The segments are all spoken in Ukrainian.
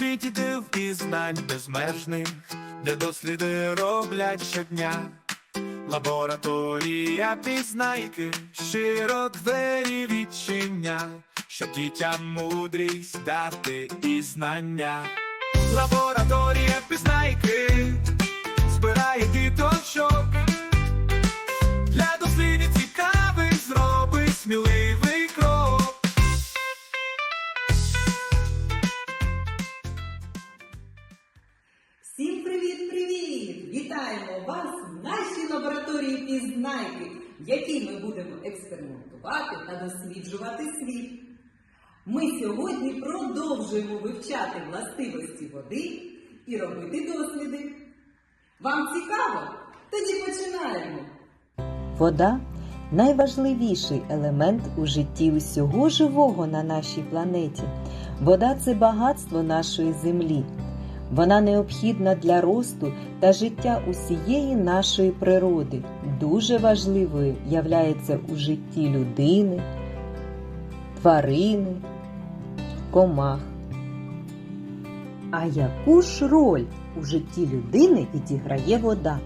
світі див і знань безмежних, де досліди роблять щодня. Лабораторія пізнайки, щиро двері відчиня, щоб дітям мудрість дати і знання. Лабораторія пізнайки збирає діточок. Лабораторії пізнайки, ми будемо експериментувати та досліджувати світ. Ми сьогодні продовжуємо вивчати властивості води і робити досліди. Вам цікаво? Тоді починаємо. Вода найважливіший елемент у житті усього живого на нашій планеті. Вода це багатство нашої землі. Вона необхідна для росту та життя усієї нашої природи. Дуже важливою являється у житті людини, тварини, комах. А яку ж роль у житті людини відіграє вода?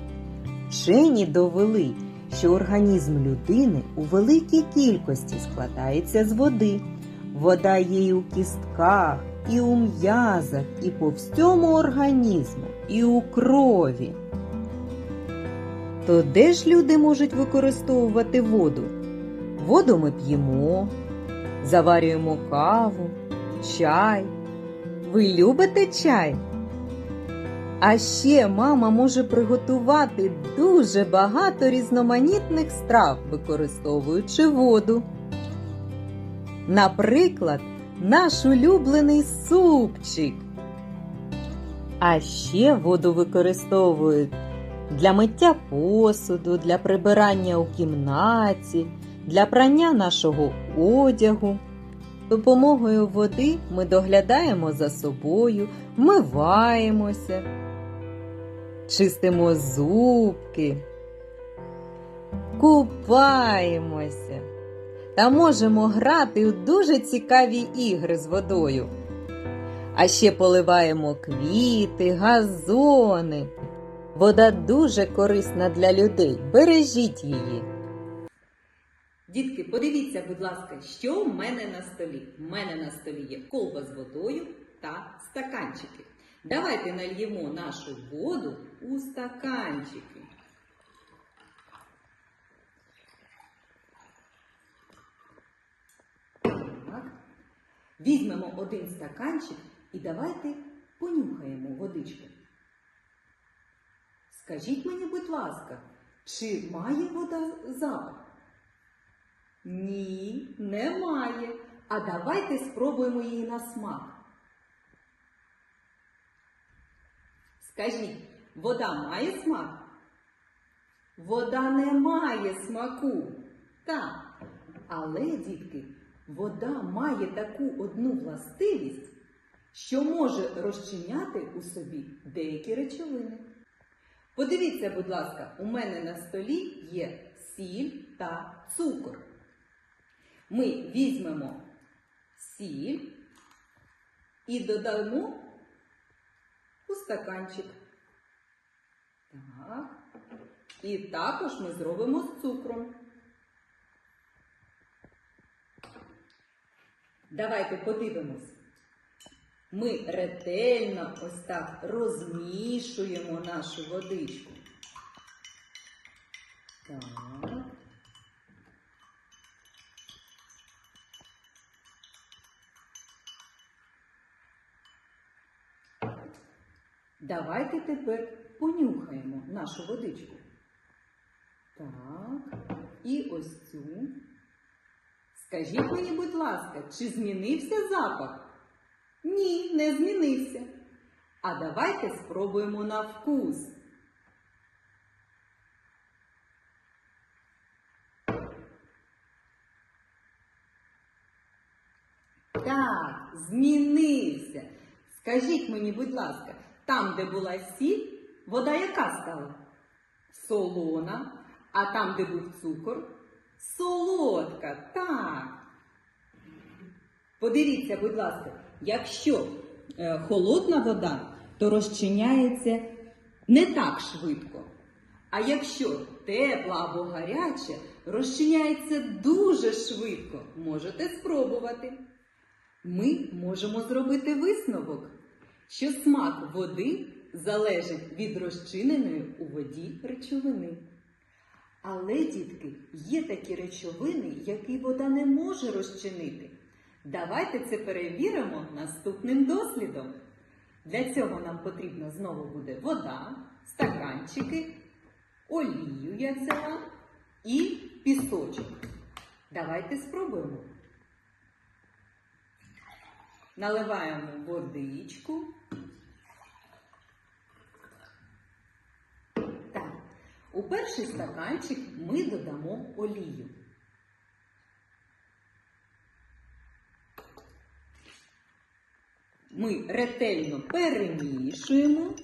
Вчені довели, що організм людини у великій кількості складається з води. Вода є і у кістках, і у м'язах, і по всьому організму, і у крові. То де ж люди можуть використовувати воду? Воду ми п'ємо, заварюємо каву, чай. Ви любите чай? А ще мама може приготувати дуже багато різноманітних страв, використовуючи воду. Наприклад, наш улюблений супчик. А ще воду використовують для миття посуду, для прибирання у кімнаті, для прання нашого одягу. Допомогою води ми доглядаємо за собою, вмиваємося, чистимо зубки, купаємося та можемо грати у дуже цікаві ігри з водою. А ще поливаємо квіти, газони. Вода дуже корисна для людей. Бережіть її. Дітки, подивіться, будь ласка, що в мене на столі. У мене на столі є колба з водою та стаканчики. Давайте нальємо нашу воду у стаканчики. Так. Візьмемо один стаканчик і давайте понюхаємо водичку. Скажіть мені, будь ласка, чи має вода запах? Ні, немає. А давайте спробуємо її на смак. Скажіть, вода має смак? Вода не має смаку. Так. Але, дітки, вода має таку одну властивість, що може розчиняти у собі деякі речовини. Подивіться, будь ласка, у мене на столі є сіль та цукор. Ми візьмемо сіль і додамо у стаканчик. Так. І також ми зробимо з цукром. Давайте подивимось. Ми ретельно ось так розмішуємо нашу водичку. Так. Давайте тепер понюхаємо нашу водичку. Так, і ось цю. Скажіть мені, будь ласка, чи змінився запах? Ні, не змінився. А давайте спробуємо на вкус. Так, змінився. Скажіть мені, будь ласка, там, де була сіль, вода яка стала? Солона. А там, де був цукор, солодка. Так. Подивіться, будь ласка, якщо е, холодна вода, то розчиняється не так швидко. А якщо тепла або гаряча, розчиняється дуже швидко. Можете спробувати. Ми можемо зробити висновок, що смак води залежить від розчиненої у воді речовини. Але, дітки, є такі речовини, які вода не може розчинити. Давайте це перевіримо наступним дослідом. Для цього нам потрібна знову буде вода, стаканчики, олію я взяла і пісочок. Давайте спробуємо. Наливаємо водичку. Так, у перший стаканчик ми додамо олію. Ми ретельно перемішуємо.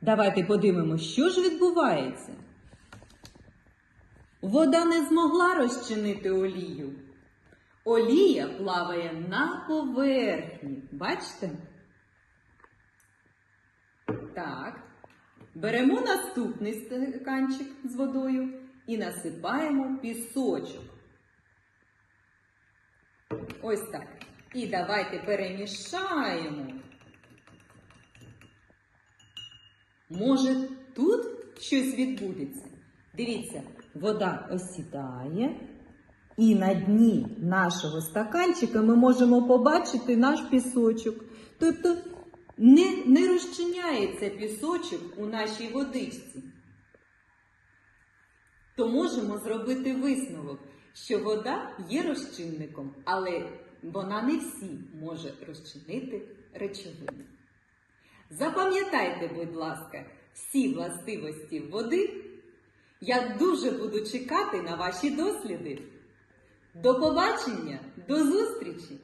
Давайте подивимося, що ж відбувається. Вода не змогла розчинити олію. Олія плаває на поверхні. Бачите? Так. Беремо наступний стаканчик з водою і насипаємо пісочок. Ось так. І давайте перемішаємо. Може, тут щось відбудеться? Дивіться, вода осідає, і на дні нашого стаканчика ми можемо побачити наш пісочок. Тобто не, не розчиняється пісочок у нашій водичці. То можемо зробити висновок, що вода є розчинником, але вона не всі може розчинити речовини. Запам'ятайте, будь ласка, всі властивості води. Я дуже буду чекати на ваші досліди. До побачення, до зустрічі!